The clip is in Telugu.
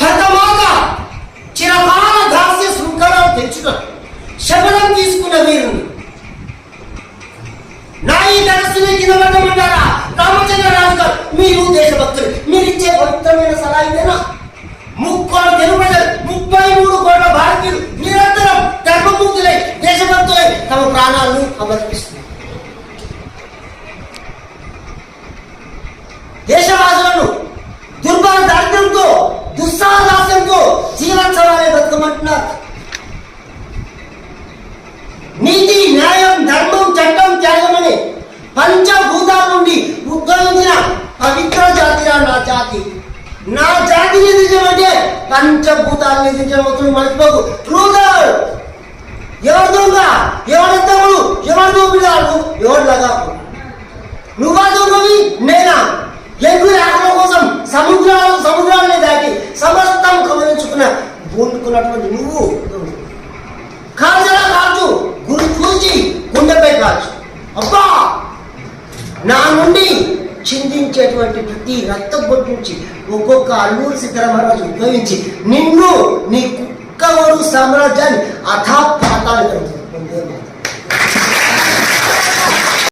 భరతమాత చిరకాల దాస్య శృంఖలను తెచ్చుట శబరం తీసుకున్న వీరుని నా ఈ ధనస్సుని కింద రామచంద్ర రాజు గారు మీరు దేశభక్తులు మీరు ఇచ్చే పవిత్రమైన సలహా ఇదేనా? ముక్కోడు తెలుగు ప్రజలు ముప్పై మూడు కోట్ల భారతీయులు నిరంతరం ధర్మముక్తులై దేశభక్తులై తమ ప్రాణాలను సమర్పిస్తున్నారు దేశ జీవోత్సవాలే నీతి న్యాయం ధర్మం చట్టం త్యాగమని పంచభూతాల నుండి ఉద్భవించిన పవిత్ర జాతిరా నా జాతి. నా జాతి నిధించమంటే పంచభూతాలు నిధించబోతుంది మర్చిపోకు. రూదర్ ఎవరు దొంగ? ఎవరి తమ్ముడు ఎవరు దోపిడాలు ఎవరు లగా నువ్వా దొంగవి? నేనా? బూనుకున్నటువంటి నువ్వు. కాల్చరా కాల్చు గురి కూల్చి గుండెపై కాల్చు. అబ్బా! నా నుండి చిందించేటువంటి ప్రతి రక్త బొట్టు నుంచి ఒక్కొక్క అల్లూరు సీతారామరాజు ఉద్భవించి నిన్ను నీ కుక్కవడు సామ్రాజ్యాన్ని అథాపాతాలు పాతాలు